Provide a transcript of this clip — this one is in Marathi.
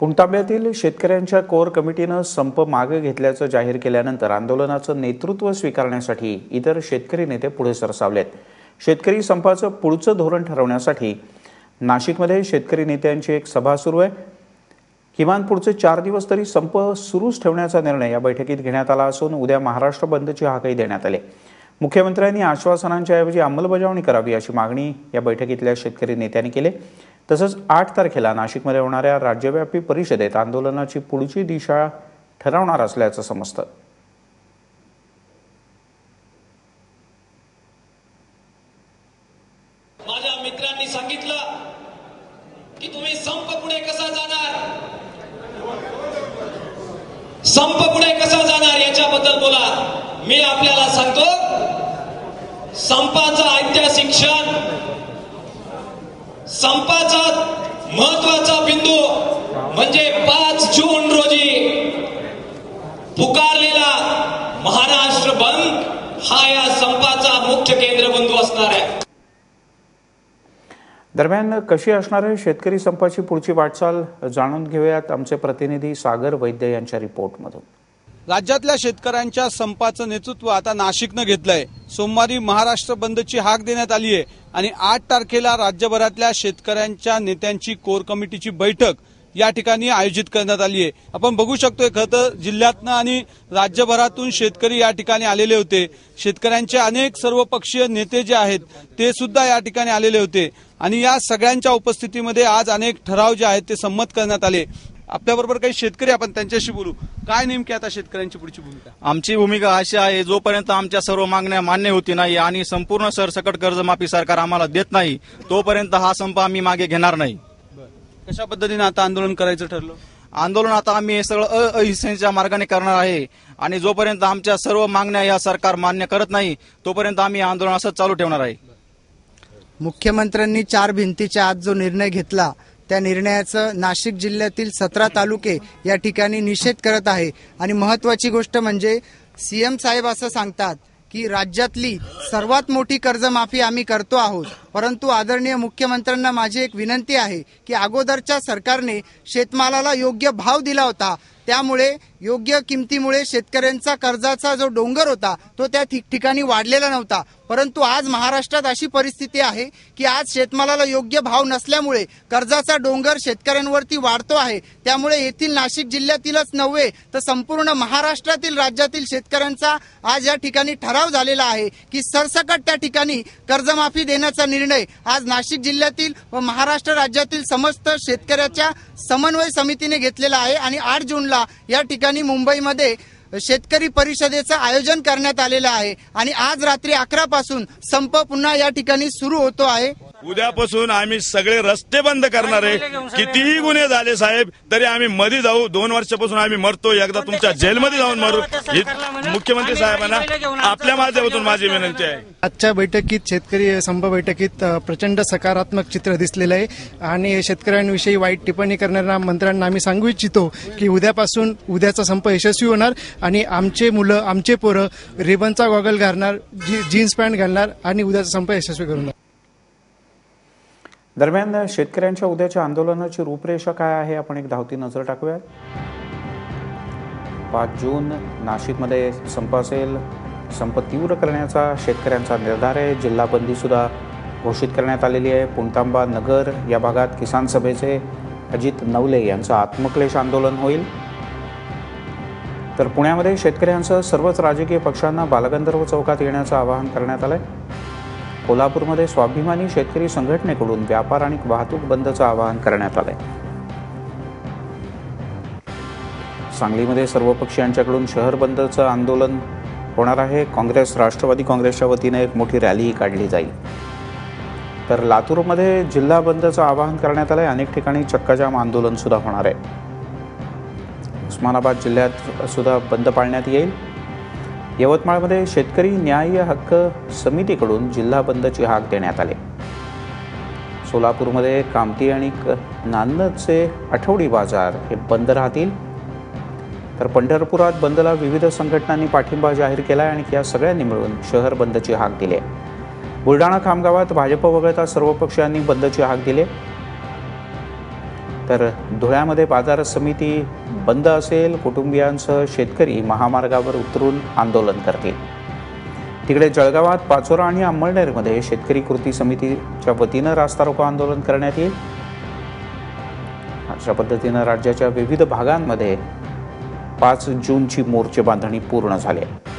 पुणतांब्यातील शेतकऱ्यांच्या कोर कमिटीनं संप मागे घेतल्याचं जाहीर केल्यानंतर आंदोलनाचं नेतृत्व स्वीकारण्यासाठी इतर शेतकरी नेते पुढे सरसावलेत. शेतकरी संपाचं पुढचं धोरण ठरवण्यासाठी नाशिकमध्ये शेतकरी नेत्यांची एक सभा सुरू आहे. किमान पुढचे चार दिवस तरी संप सुरूच ठेवण्याचा निर्णय या बैठकीत घेण्यात आला असून उद्या महाराष्ट्र बंदची हाकही देण्यात आली. मुख्यमंत्र्यांनी आश्वासनांच्या ऐवजी अंमलबजावणी करावी अशी मागणी या बैठकीतल्या शेतकरी नेत्यांनी केली. तसंच आठ तारखेला नाशिकमध्ये होणाऱ्या राज्यव्यापी परिषदेत आंदोलनाची पुढची दिशा ठरवणार असल्याचं समजतं. माझ्या मित्रांनी सांगितलं की तुम्ही संप पुढे कसा जाणार? संप पुढे कसा जाणार याच्याबद्दल बोला. मी आपल्याला सांगतो संपाचा ऐतिहासिक क्षण संपाचा महत्त्वाचा बिंदू म्हणजे पाच जून रोजी पुकारलेला महाराष्ट्र बंद हा या संपाचा मुख्य केंद्रबिंदू असणार आहे. दरम्यान कशी असणार आहे? शेतकरी संपाची पुढची वाटचाल जाणून घेऊयात आमचे प्रतिनिधी सागर वैद्य यांच्या रिपोर्टमधून. राज्यातल्या शेतकऱ्यांच्या संपाचं नेतृत्व आता नाशिकनं घेतलंय. सोमवारी महाराष्ट्र बंदची हाक देण्यात आली आहे आणि आठ तारखेला राज्यभरातल्या शेतकऱ्यांच्या नेत्यांची कोर कमिटीची बैठक या ठिकाणी आयोजित करण्यात आली आहे. आपण बघू शकतोय खरं जिल्ह्यातनं आणि राज्यभरातून शेतकरी या ठिकाणी आलेले होते. शेतकऱ्यांचे अनेक सर्वपक्षीय नेते जे आहेत ते सुद्धा या ठिकाणी आलेले होते. आणि या सगळ्यांच्या उपस्थितीमध्ये आज अनेक ठराव जे आहेत ते संमत करण्यात आले. आपल्याबरोबर काही शेतकरी आपण त्यांच्याशी बोलू. काय नेमकी आता शेतकऱ्यांची पुढची भूमिका? आमची भूमिका अशी आहे जोपर्यंत आमच्या सर्व मागण्या मान्य होती नाही आणि संपूर्ण सरसकट कर्जमाफी सरकार आम्हाला देत नाही तोपर्यंत हा संप आम्ही मागे घेणार नाही. कशा पद्धतीने आता आंदोलन करायचं ठरलं? आंदोलन आता आम्ही हे सगळं अ- अहिंसेच्या मार्गाने करणार आहे आणि जोपर्यंत आमच्या सर्व मागण्या या सरकार मान्य करत नाही तोपर्यंत आम्ही हे आंदोलन असंच चालू ठेवणार आहे. मुख्यमंत्र्यांनी चार भिंतीच्या आत जो निर्णय घेतला त्या निर्णयाचं नाशिक जिल्ह्यातील सतरा तालुके या ठिकाणी निषेध करत आहे. आणि महत्वाची गोष्ट म्हणजे सीएम साहेब असं सांगतात की राज्यातली सर्वात मोठी कर्जमाफी आम्ही करतो आहोत. परंतु आदरणीय मुख्यमंत्र्यांना माझी एक विनंती आहे की अगोदरच्या सरकारने शेतमालाला योग्य भाव दिला होता. त्यामुळे योग्य किमतीमुळे शेतकऱ्यांचा कर्जाचा जो डोंगर होता तो त्या ठिकठिकाणी वाढलेला नव्हता. परंतु आज महाराष्ट्रात अशी परिस्थिती आहे की आज शेतमालाला योग्य भाव नसल्यामुळे कर्जाचा डोंगर शेतकऱ्यांवरती वाढतो आहे. त्यामुळे येथील नाशिक जिल्ह्यातीलच नव्हे तर संपूर्ण महाराष्ट्रातील राज्यातील शेतकऱ्यांचा आज या ठिकाणी ठराव झालेला आहे की सरसकट त्या ठिकाणी कर्जमाफी देण्याचा निर्णय आज नाशिक जिल्ह्यातील व महाराष्ट्र राज्यातील समस्त शेतकऱ्याच्या समन्वय समितीने घेतलेला आहे आणि आठ जूनला या ठिकाणी मुंबईमध्ये शेतकरी परिषदेचं आयोजन करण्यात आलेलं आहे. आणि आज रात्री अकरा पासून संप पुन्हा या ठिकाणी सुरू होतो आहे. उद्यापासून आम्ही सगळे रस्ते बंद करणार आहे. कितीही गुन्हे झाले साहेब तरी आम्ही मध्ये जाऊ. दोन वर्षापासून आम्ही मरतो. एकदा तुमच्या जेलमध्ये जाऊन मरू. ही मुख्यमंत्री साहेबांना आपल्या माध्यमातून माझी विनंती आहे. आजच्या बैठकीत शेतकरी संप बैठकीत प्रचंड सकारात्मक चित्र दिसलेलं आहे. आणि शेतकऱ्यांविषयी वाईट टिप्पणी करणाऱ्या मंत्र्यांना आम्ही सांगू इच्छितो की उद्यापासून उद्याचा संप यशस्वी होणार आणि आमचे मुलं आमचे पोरं रिबनचा गॉगल घालणार जी जीन्स पॅन्ट घालणार आणि उद्याचा संप यशस्वी करणार दरम्यान शेतकऱ्यांच्या उद्याच्या आंदोलनाची रूपरेषा काय आहे? आपण एक धावती नजर टाकूया पाच जून नाशिकमध्ये संप असेल. संप तीव्र करण्याचा शेतकऱ्यांचा निर्धार आहे. जिल्हा बंदी सुद्धा घोषित करण्यात आलेली आहे. पुणतांबा नगर या भागात किसान सभेचे अजित नवले यांचं आत्मक्लेश आंदोलन होईल. तर पुण्यामध्ये शेतकऱ्यांसह सर्वच राजकीय पक्षांना बालगंधर्व चौकात येण्याचं आवाहन करण्यात आलं आहे कोल्हापूरमध्ये स्वाभिमानी शेतकरी संघटनेकडून व्यापार आणि वाहतूक बंदचं आवाहन करण्यात आलंय. सांगलीमध्ये सर्व पक्षीयांच्याकडून शहर बंदचं आंदोलन होणार आहे. काँग्रेस राष्ट्रवादी काँग्रेसच्या वतीने एक मोठी रॅलीही काढली जाईल. तर लातूरमध्ये जिल्हा बंदचं आवाहन करण्यात आलंय. अनेक ठिकाणी चक्काजाम आंदोलन सुद्धा होणार आहे. उस्मानाबाद जिल्ह्यात सुद्धा बंद पाळण्यात येईल. यवतमाळमध्ये शेतकरी न्याय हक्क समितीकडून जिल्हा बंदची हाक देण्यात आले. सोलापूरमध्ये कामती आणि नांदचे आठवडी बाजार हे बंद राहतील. तर पंढरपुरात बंदला विविध संघटनांनी पाठिंबा जाहीर केला आहे आणि या सगळ्यांनी मिळून शहर बंदची हाक दिली आहे. बुलढाणा खामगावात भाजप वगळता सर्व पक्षांनी बंदची हाक दिली तर धुळ्यामध्ये बाजार समिती बंद असेल कुटुंबियांसह शेतकरी महामार्गावर उतरून आंदोलन करतील. तिकडे जळगावात पाचोरा आणि अंमळनेरमध्ये शेतकरी कृती समितीच्या वतीनं रास्ता रोको आंदोलन करण्यात येईल. अशा पद्धतीनं राज्याच्या विविध भागांमध्ये पाच जूनची मोर्चे बांधणी पूर्ण झाली आहे.